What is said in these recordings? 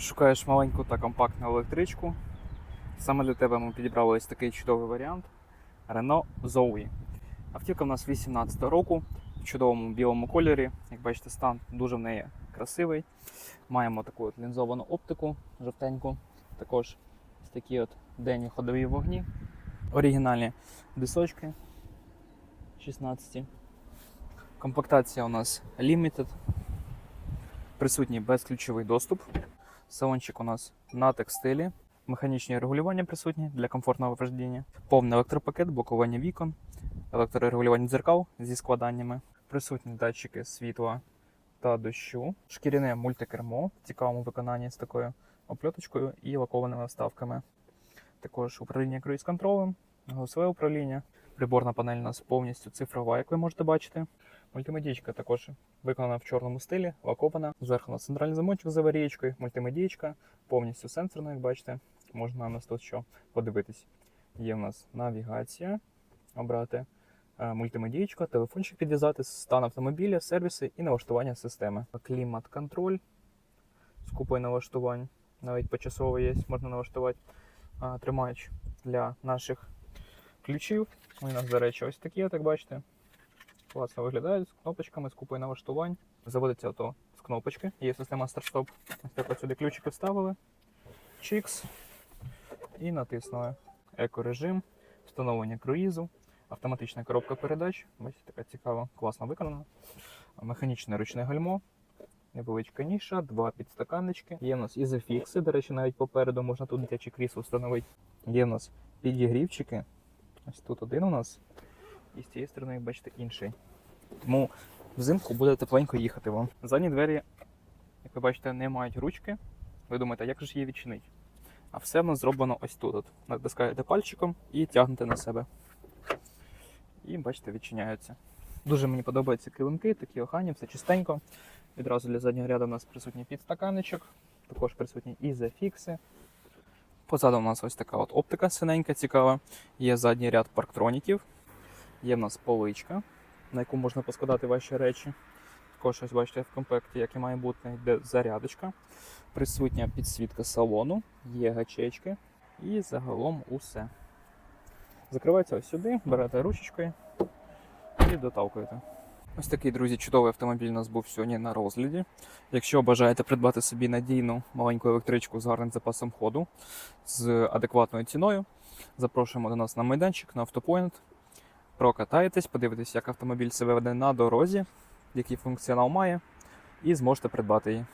Шукаєш маленьку та компактну електричку. Саме для тебе ми підібрали ось такий чудовий варіант Renault Zoe. Автівка в нас 18 року в чудовому білому кольорі. Як бачите, стан дуже в неї красивий. Маємо таку от лінзовану оптику жовтеньку. Також такі от денні ходові вогні. Оригінальні дисочки 16. Комплектація у нас Limited. Присутній безключовий доступ. Салончик у нас на текстилі. Механічні регулювання присутні для комфортного вождіння. Повний електропакет, блокування вікон, електрорегулювання дзеркал зі складаннями. Присутні датчики світла та дощу. Шкіряне мультикермо в цікавому виконанні з такою опльоточкою і лакованими вставками. Також управління круїз-контролем, голосове управління. Приборна панель у нас повністю цифрова, як ви можете бачити. Мультимедійка також виконана в чорному стилі, лакована. Зверху у центральний замочок з аварієчкою, мультимедійка, повністю сенсорна, як бачите. Можна на нас тут що подивитись. Є в нас навігація, обрати е, мультимедійка, телефончик підв'язати, стан автомобіля, сервіси і налаштування системи. Клімат-контроль з купою налаштувань. Навіть почасово є, можна налаштувати а, тримач для наших ключів. Вони у нас, до речі, ось такі, так бачите. Класно виглядають з кнопочками, з купою налаштувань. Заводиться авто з кнопочки. Є система старт-стоп. Ось так от сюди ключики вставили. Чікс. І натиснули. Екорежим, встановлення круїзу, автоматична коробка передач. Бачите, така цікава, класно виконана. Механічне ручне гальмо. Невеличка ніша, два підстаканнички. Є в нас ізофікси, до речі, навіть попереду можна тут дитяче крісло встановити. Є в нас підігрівчики. Ось тут один у нас. І з цієї сторони, як бачите, інший. Тому взимку буде тепленько їхати вам. Задні двері, як ви бачите, не мають ручки. Ви думаєте, як же ж її відчинити? А все в нас зроблено ось тут. Натискаєте пальчиком і тягнете на себе. І бачите, відчиняються. Дуже мені подобаються килимки, такі охані, все чистенько. Відразу для заднього ряду у нас присутній підстаканничок, також присутні ізофікси. Позаду у нас ось така от оптика синенька, цікава. Є задній ряд парктроніків. Є в нас поличка, на яку можна поскладати ваші речі. Також ось бачите в комплекті, як і має бути, йде зарядочка. Присутня підсвітка салону, є гачечки і загалом усе. Закривається ось сюди, берете ручечкою і доталкуєте. Ось такий, друзі, чудовий автомобіль у нас був сьогодні на розгляді. Якщо бажаєте придбати собі надійну маленьку електричку з гарним запасом ходу, з адекватною ціною, запрошуємо до нас на майданчик на автопоінт. Прокатаєтесь, подивитесь, як автомобіль себе веде на дорозі, який функціонал має, і зможете придбати її.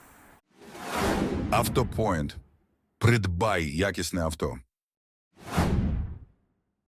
Автопоінт. Придбай якісне авто.